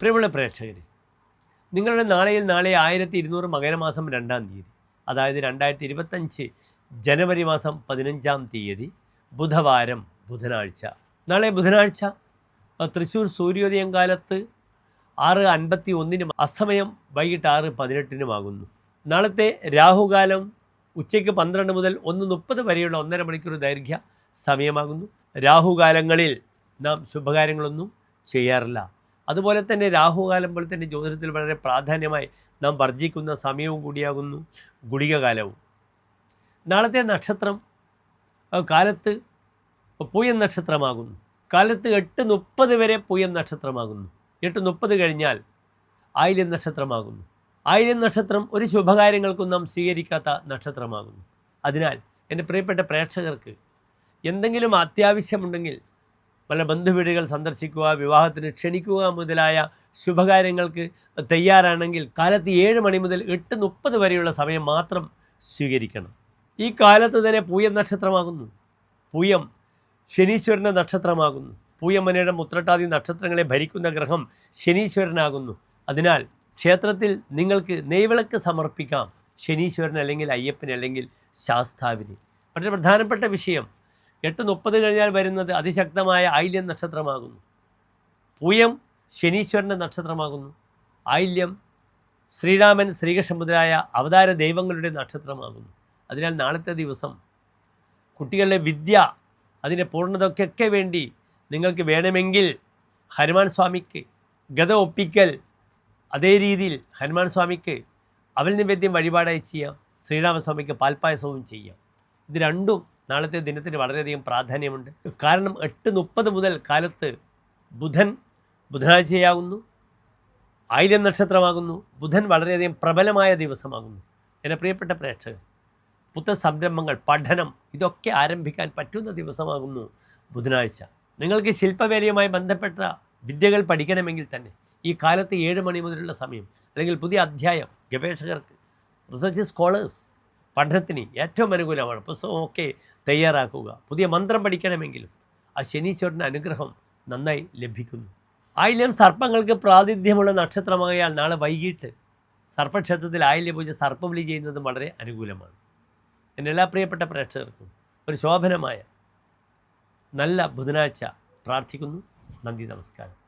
പ്രിയമുള്ള പ്രേക്ഷകർ നിങ്ങളുടെ നാളെയിൽ നാളെ ആയിരത്തി ഇരുന്നൂറ് മകരമാസം രണ്ടാം തീയതി അതായത് രണ്ടായിരത്തി ഇരുപത്തഞ്ച് ജനുവരി മാസം പതിനഞ്ചാം തീയതി ബുധവാരം ബുധനാഴ്ച. നാളെ ബുധനാഴ്ച തൃശ്ശൂർ സൂര്യോദയം കാലത്ത് ആറ് അൻപത്തി ഒന്നിനും അസമയം വൈകിട്ട് ആറ് പതിനെട്ടിനുമാകുന്നു നാളത്തെ രാഹുകാലം ഉച്ചയ്ക്ക് പന്ത്രണ്ട് മുതൽ ഒന്ന് മുപ്പത് വരെയുള്ള ഒന്നര മണിക്കൂർ ദൈർഘ്യ സമയമാകുന്നു. രാഹുകാലങ്ങളിൽ നാം ശുഭകാര്യങ്ങളൊന്നും ചെയ്യാറില്ല. അതുപോലെ തന്നെ രാഹുകാലം പോലെ തന്നെ ജ്യോതിഷത്തിൽ വളരെ പ്രാധാന്യമായി നാം വർജിക്കുന്ന സമയവും കൂടിയാകുന്നു ഗുളികകാലവും. നാളത്തെ നക്ഷത്രം കാലത്ത് പൂയം നക്ഷത്രമാകുന്നു. കാലത്ത് എട്ട് മുപ്പത് വരെ പൂയം നക്ഷത്രമാകുന്നു. എട്ട് മുപ്പത് കഴിഞ്ഞാൽ ആയില്യം നക്ഷത്രമാകുന്നു. ആയില്യം നക്ഷത്രം ഒരു ശുഭകാര്യങ്ങൾക്കും നാം സ്വീകരിക്കാത്ത നക്ഷത്രമാകുന്നു. അതിനാൽ എന്റെ പ്രിയപ്പെട്ട പ്രേക്ഷകർക്ക് എന്തെങ്കിലും അത്യാവശ്യമുണ്ടെങ്കിൽ പല ബന്ധുവീടുകൾ സന്ദർശിക്കുക വിവാഹത്തിന് ക്ഷണിക്കുക മുതലായ ശുഭകാര്യങ്ങൾക്ക് തയ്യാറാണെങ്കിൽ കാലത്ത് ഏഴ് മണി മുതൽ എട്ട് മുപ്പത് വരെയുള്ള സമയം മാത്രം സ്വീകരിക്കണം. ഈ കാലത്ത് തന്നെ പൂയം നക്ഷത്രമാകുന്നു. പൂയം ശനീശ്വരന്റെ നക്ഷത്രമാകുന്നു. പൂയമ്മനയുടെ മുത്രട്ടാതി നക്ഷത്രങ്ങളെ ഭരിക്കുന്ന ഗ്രഹം ശനീശ്വരനാകുന്നു. അതിനാൽ ക്ഷേത്രത്തിൽ നിങ്ങൾക്ക് നെയ്വിളക്ക് സമർപ്പിക്കാം. ശനീശ്വരൻ അല്ലെങ്കിൽ അയ്യപ്പൻ അല്ലെങ്കിൽ ശാസ്താവിന്. വളരെ പ്രധാനപ്പെട്ട വിഷയം. എട്ട് മുപ്പത് കഴിഞ്ഞാൽ വരുന്നത് അതിശക്തമായ ആയില്യം നക്ഷത്രമാകുന്നു. പൂയം ശനീശ്വരന്റെ നക്ഷത്രമാകുന്നു. ആയില്യം ശ്രീരാമൻ ശ്രീകൃഷ്ണ മുതലായ അവതാര ദൈവങ്ങളുടെ നക്ഷത്രമാകുന്നു. അതിനാൽ നാളത്തെ ദിവസം കുട്ടികളുടെ വിദ്യ അതിന്റെ പൂർണതയ്ക്കൊക്കെ വേണ്ടി നിങ്ങൾക്ക് വേണമെങ്കിൽ ഹനുമാൻ സ്വാമിക്ക് ഗത ഒപ്പിക്കൽ അതേ രീതിയിൽ ഹനുമാൻ സ്വാമിക്ക് അവൽ നിവേദ്യം വഴിപാടായി ചെയ്യാം. ശ്രീരാമസ്വാമിക്ക് പാൽപ്പായസവും ചെയ്യാം. ഇത് രണ്ടും നാളത്തെ ദിനത്തിന് വളരെയധികം പ്രാധാന്യമുണ്ട്. കാരണം എട്ട് മുപ്പത് മുതൽ കാലത്ത് ബുധൻ ബുധനാഴ്ചയാകുന്നു. ആയിരം നക്ഷത്രമാകുന്നു. ബുധൻ വളരെയധികം പ്രബലമായ ദിവസമാകുന്നു. എന്റെ പ്രിയപ്പെട്ട പ്രേക്ഷകർ പുത്ത സംരംഭങ്ങൾ പഠനം ഇതൊക്കെ ആരംഭിക്കാൻ പറ്റുന്ന ദിവസമാകുന്നു ബുധനാഴ്ച. നിങ്ങൾക്ക് ശില്പവേലയുമായി ബന്ധപ്പെട്ട വിദ്യകൾ പഠിക്കണമെങ്കിൽ തന്നെ ഈ കാലത്ത് ഏഴ് മണി മുതലുള്ള സമയം അല്ലെങ്കിൽ പുതിയ അധ്യായം ഗവേഷകർക്ക് റിസർച്ച് സ്കോളേഴ്സ് പഠനത്തിന് ഏറ്റവും അനുകൂലമാണ്. പുസ്തകമൊക്കെ തയ്യാറാക്കുക. പുതിയ മന്ത്രം പഠിക്കണമെങ്കിലും ആ ശനീശ്വരന്റെ അനുഗ്രഹം നന്നായി ലഭിക്കുന്നു. ആയില്യം സർപ്പങ്ങൾക്ക് പ്രാതിഥ്യമുള്ള നക്ഷത്രമായാൽ നാളെ വൈകിട്ട് സർപ്പക്ഷേത്രത്തിൽ ആയില്യ പൂജ സർപ്പബലി ചെയ്യുന്നതും വളരെ അനുകൂലമാണ്. എന്റെ എല്ലാ പ്രിയപ്പെട്ട പ്രേക്ഷകർക്കും ഒരു ശോഭനമായ നല്ല ബുധനാഴ്ച പ്രാർത്ഥിക്കുന്നു. നന്ദി നമസ്കാരം.